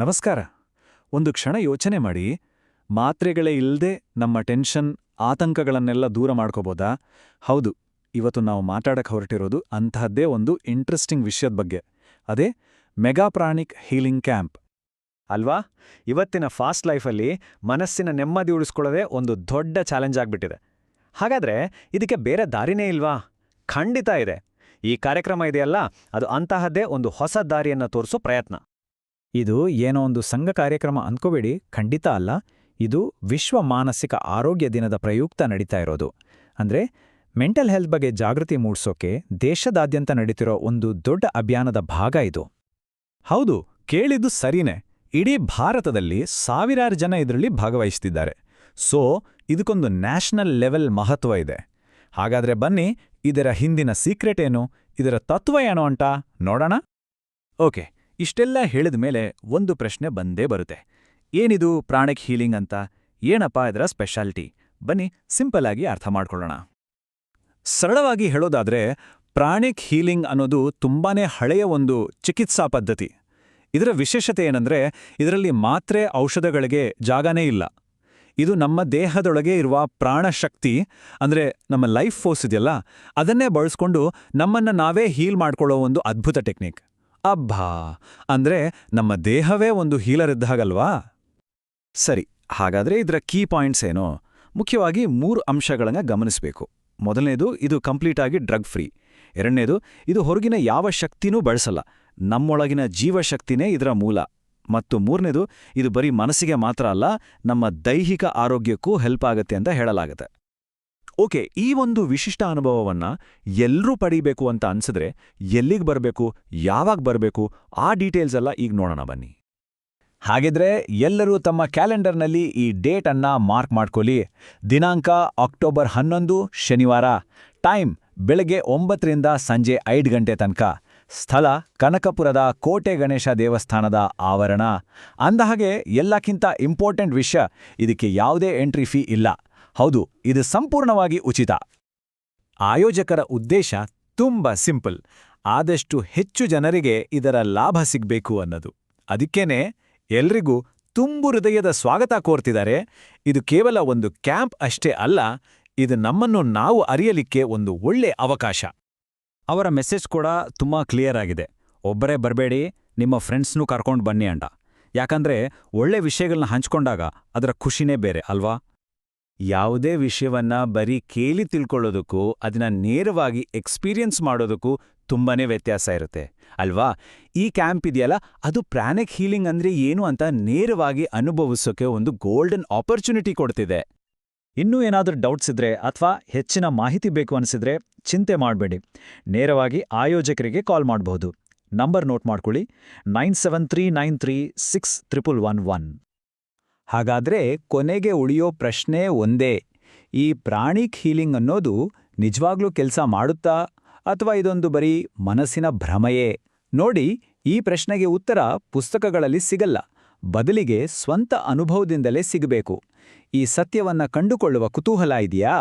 ನಮಸ್ಕಾರ. ಒಂದು ಕ್ಷಣ ಯೋಚನೆ ಮಾಡಿ. ಮಾತ್ರೆಗಳೇ ಇಲ್ಲದೆ ನಮ್ಮ ಟೆನ್ಷನ್, ಆತಂಕಗಳನ್ನೆಲ್ಲ ದೂರ ಮಾಡ್ಕೋಬೋದಾ? ಹೌದು, ಇವತ್ತು ನಾವು ಮಾತಾಡಕ್ಕೆ ಹೊರಟಿರೋದು ಅಂತಹದ್ದೇ ಒಂದು ಇಂಟ್ರೆಸ್ಟಿಂಗ್ ವಿಷಯದ ಬಗ್ಗೆ. ಅದೇ ಮೆಗಾಪ್ರಾಣಿಕ್ ಹೀಲಿಂಗ್ ಕ್ಯಾಂಪ್. ಅಲ್ವಾ? ಇವತ್ತಿನ ಫಾಸ್ಟ್ ಲೈಫಲ್ಲಿ ಮನಸ್ಸಿನ ನೆಮ್ಮದಿ ಉಳಿಸ್ಕೊಳ್ಳೋದೇ ಒಂದು ದೊಡ್ಡ ಚಾಲೆಂಜ್ ಆಗಿಬಿಟ್ಟಿದೆ. ಹಾಗಾದ್ರೆ ಇದಕ್ಕೆ ಬೇರೆ ದಾರಿನೇ ಇಲ್ವಾ? ಖಂಡಿತ ಇದೆ. ಈ ಕಾರ್ಯಕ್ರಮ ಇದೆಯಲ್ಲ, ಅದು ಅಂತಹದ್ದೇ ಒಂದು ಹೊಸ ದಾರಿಯನ್ನ ತೋರಿಸೋ ಪ್ರಯತ್ನ. ಇದು ಏನೋ ಒಂದು ಸಂಘ ಕಾರ್ಯಕ್ರಮ ಅಂದ್ಕೋಬೇಡಿ ಖಂಡಿತ ಅಲ್ಲ. ಇದು ವಿಶ್ವ ಮಾನಸಿಕ ಆರೋಗ್ಯ ದಿನದ ಪ್ರಯುಕ್ತ ನಡೀತಾ ಇರೋದು. ಅಂದ್ರೆ ಮೆಂಟಲ್ ಹೆಲ್ತ್ ಬಗ್ಗೆ ಜಾಗೃತಿ ಮೂಡಿಸೋಕೆ ದೇಶದಾದ್ಯಂತ ನಡೀತಿರೋ ಒಂದು ದೊಡ್ಡ ಅಭಿಯಾನದ ಭಾಗ ಇದು. ಹೌದು, ಕೇಳಿದ್ದು ಸರಿನೇ. ಇಡೀ ಭಾರತದಲ್ಲಿ ಸಾವಿರಾರು ಜನ ಇದರಲ್ಲಿ ಭಾಗವಹಿಸ್ತಿದ್ದಾರೆ. ಸೊ, ಇದಕ್ಕೊಂದು ನ್ಯಾಷನಲ್ ಲೆವೆಲ್ ಮಹತ್ವ ಇದೆ. ಹಾಗಾದ್ರೆ ಬನ್ನಿ, ಇದರ ಹಿಂದಿನ ಸೀಕ್ರೆಟ್ ಏನು? ಇದರ ತತ್ವ ಏನು ಅಂತ ನೋಡೋಣ. ಓಕೆ. ಇಷ್ಟೆಲ್ಲ ಹೇಳಿದ ಮೇಲೆ ಒಂದು ಪ್ರಶ್ನೆ ಬಂದೇ ಬರುತ್ತೆ. ಏನಿದು ಪ್ರಾಣಿಕ್ ಹೀಲಿಂಗ್ ಅಂತ? ಏನಪ್ಪ ಇದರ ಸ್ಪೆಷಾಲಿಟಿ? ಬನ್ನಿ ಸಿಂಪಲ್ ಆಗಿ ಅರ್ಥ ಮಾಡ್ಕೊಳ್ಳೋಣ. ಸರಳವಾಗಿ ಹೇಳೋದಾದ್ರೆ, ಪ್ರಾಣಿಕ್ ಹೀಲಿಂಗ್ ಅನ್ನೋದು ತುಂಬಾನೇ ಹಳೆಯ ಒಂದು ಚಿಕಿತ್ಸಾ ಪದ್ಧತಿ. ಇದರ ವಿಶೇಷತೆ ಏನಂದ್ರೆ, ಇದರಲ್ಲಿ ಮಾತ್ರೆ ಔಷಧಗಳಿಗೆ ಜಾಗನೇ ಇಲ್ಲ. ಇದು ನಮ್ಮ ದೇಹದೊಳಗೆ ಇರುವ ಪ್ರಾಣಶಕ್ತಿ, ಅಂದ್ರೆ ನಮ್ಮ ಲೈಫ್ ಫೋರ್ಸ್ ಇದೆಯಲ್ಲ, ಅದನ್ನೇ ಬಳಸ್ಕೊಂಡು ನಮ್ಮನ್ನ ನಾವೇ ಹೀಲ್ ಮಾಡ್ಕೊಳ್ಳೋ ಒಂದು ಅದ್ಭುತ ಟೆಕ್ನಿಕ್. ಅಬ್ಬಾ, ಅಂದ್ರೆ ನಮ್ಮ ದೇಹವೇ ಒಂದು ಹೀಲರ್ ಇದ್ದಾಗಲ್ವಾ ಸರಿ, ಹಾಗಾದ್ರೆ ಇದರ ಕೀ ಪಾಯಿಂಟ್ಸ್ ಏನು? ಮುಖ್ಯವಾಗಿ ಮೂರು ಅಂಶಗಳನ್ನ ಗಮನಿಸಬೇಕು. ಮೊದಲನೇದು, ಇದು ಕಂಪ್ಲೀಟ್ ಆಗಿ ಡ್ರಗ್ ಫ್ರೀ. ಎರಡನೇದು, ಇದು ಹೊರಗಿನ ಯಾವ ಶಕ್ತಿನೂ ಬಳಸಲ್ಲ. ನಮ್ಮೊಳಗಿನ ಜೀವಶಕ್ತಿನೇ ಇದರ ಮೂಲ. ಮತ್ತು ಮೂರನೇದು, ಇದು ಬರೀ ಮನಸ್ಸಿಗೆ ಮಾತ್ರ ಅಲ್ಲ, ನಮ್ಮ ದೈಹಿಕ ಆರೋಗ್ಯಕ್ಕೂ ಹೆಲ್ಪ್ ಆಗುತ್ತೆ ಅಂತ ಹೇಳಲಾಗತ್ತೆ. ಓಕೆ, ಈ ಒಂದು ವಿಶಿಷ್ಟ ಅನುಭವವನ್ನ ಎಲ್ಲರೂ ಪಡೀಬೇಕು ಅಂತ ಅನ್ಸಿದ್ರೆ ಎಲ್ಲಿಗೆ ಬರಬೇಕು, ಯಾವಾಗ ಬರಬೇಕು, ಆ ಡೀಟೇಲ್ಸ್ ಎಲ್ಲ ಈಗ ನೋಡೋಣ ಬನ್ನಿ. ಹಾಗಿದ್ರೆ ಎಲ್ಲರೂ ತಮ್ಮ ಕ್ಯಾಲೆಂಡರ್ನಲ್ಲಿ ಈ ಡೇಟ್ ಮಾರ್ಕ್ ಮಾಡ್ಕೊಳ್ಳಿ. ದಿನಾಂಕ ಅಕ್ಟೋಬರ್ ಹನ್ನೊಂದು, ಶನಿವಾರ. ಟೈಮ್ ಬೆಳಗ್ಗೆ ಒಂಬತ್ತರಿಂದ ಸಂಜೆ ಐದು ಗಂಟೆ ತನಕ. ಸ್ಥಳ ಕನಕಪುರದ ಕೋಟೆ ಗಣೇಶ ದೇವಸ್ಥಾನದ ಆವರಣ. ಅಂದಹಾಗೆ ಎಲ್ಲಕ್ಕಿಂತ ಇಂಪಾರ್ಟೆಂಟ್ ವಿಷಯ, ಇದಕ್ಕೆ ಯಾವುದೇ ಎಂಟ್ರಿ ಫೀ ಇಲ್ಲ. ಹೌದು, ಇದು ಸಂಪೂರ್ಣವಾಗಿ ಉಚಿತ. ಆಯೋಜಕರ ಉದ್ದೇಶ ತುಂಬ ಸಿಂಪಲ್. ಆದಷ್ಟು ಹೆಚ್ಚು ಜನರಿಗೆ ಇದರ ಲಾಭ ಸಿಗ್ಬೇಕು ಅನ್ನೋದು. ಅದಕ್ಕೇನೆ ಎಲ್ರಿಗೂ ತುಂಬು ಹೃದಯದ ಸ್ವಾಗತ ಕೋರ್ತಿದ್ದಾರೆ. ಇದು ಕೇವಲ ಒಂದು ಕ್ಯಾಂಪ್ ಅಷ್ಟೇ ಅಲ್ಲ, ಇದು ನಮ್ಮನ್ನು ನಾವು ಅರಿಯಲಿಕ್ಕೆ ಒಂದು ಒಳ್ಳೆ ಅವಕಾಶ. ಅವರ ಮೆಸೇಜ್ ಕೂಡ ತುಂಬಾ ಕ್ಲಿಯರ್ ಆಗಿದೆ. ಒಬ್ಬರೇ ಬರಬೇಡಿ, ನಿಮ್ಮ ಫ್ರೆಂಡ್ಸ್ನೂ ಕರ್ಕೊಂಡು ಬನ್ನಿ ಅಂಡ ಯಾಕಂದ್ರೆ ಒಳ್ಳೆ ವಿಷಯಗಳನ್ನ ಹಂಚ್ಕೊಂಡಾಗ ಅದರ ಖುಷಿನೇ ಬೇರೆ, ಅಲ್ವಾ? ಯಾವುದೇ ವಿಷಯವನ್ನ ಬರೀ ಕೇಳಿ ತಿಳ್ಕೊಳ್ಳೋದಕ್ಕೂ ಅದನ್ನ ನೇರವಾಗಿ ಎಕ್ಸ್ಪೀರಿಯನ್ಸ್ ಮಾಡೋದಕ್ಕೂ ತುಂಬಾನೇ ವ್ಯತ್ಯಾಸ ಇರುತ್ತೆ. ಅಲ್ವಾ? ಈ ಕ್ಯಾಂಪ್ ಇದೆಯಲ್ಲ, ಅದು ಪ್ರಾಣಿಕ್ ಹೀಲಿಂಗ್ ಅಂದ್ರೆ ಏನು ಅಂತ ನೇರವಾಗಿ ಅನುಭವಿಸೋಕೆ ಒಂದು ಗೋಲ್ಡನ್ ಆಪರ್ಚುನಿಟಿ ಕೊಡ್ತಿದೆ. ಇನ್ನೂ ಏನಾದರೂ ಡೌಟ್ಸ್ ಇದ್ರೆ ಅಥವಾ ಹೆಚ್ಚಿನ ಮಾಹಿತಿ ಬೇಕು ಅನಿಸಿದ್ರೆ ಚಿಂತೆ ಮಾಡಬೇಡಿ. ನೇರವಾಗಿ ಆಯೋಜಕರಿಗೆ ಕಾಲ್ ಮಾಡಬಹುದು ನಂಬರ್ ನೋಟ್ ಮಾಡ್ಕೊಳ್ಳಿ. Nine seven three nine three six triple one one. ಹಾಗಾದ್ರೆ ಕೊನೆಗೆ ಉಳಿಯೋ ಪ್ರಶ್ನೆ ಒಂದೇ. ಈ ಪ್ರಾಣಿಕ್ ಹೀಲಿಂಗ್ ಅನ್ನೋದು ನಿಜವಾಗ್ಲೂ ಕೆಲಸ ಮಾಡುತ್ತಾ ಅಥವಾ ಇದೊಂದು ಬರೀ ಮನಸ್ಸಿನ ಭ್ರಮೆಯೇ? ನೋಡಿ, ಈ ಪ್ರಶ್ನೆಗೆ ಉತ್ತರ ಪುಸ್ತಕಗಳಲ್ಲಿ ಸಿಗಲ್ಲ. ಬದಲಿಗೆ ಸ್ವಂತ ಅನುಭವದಿಂದಲೇ ಸಿಗಬೇಕು. ಈ ಸತ್ಯವನ್ನ ಕಂಡುಕೊಳ್ಳುವ ಕುತೂಹಲ ಇದೆಯಾ?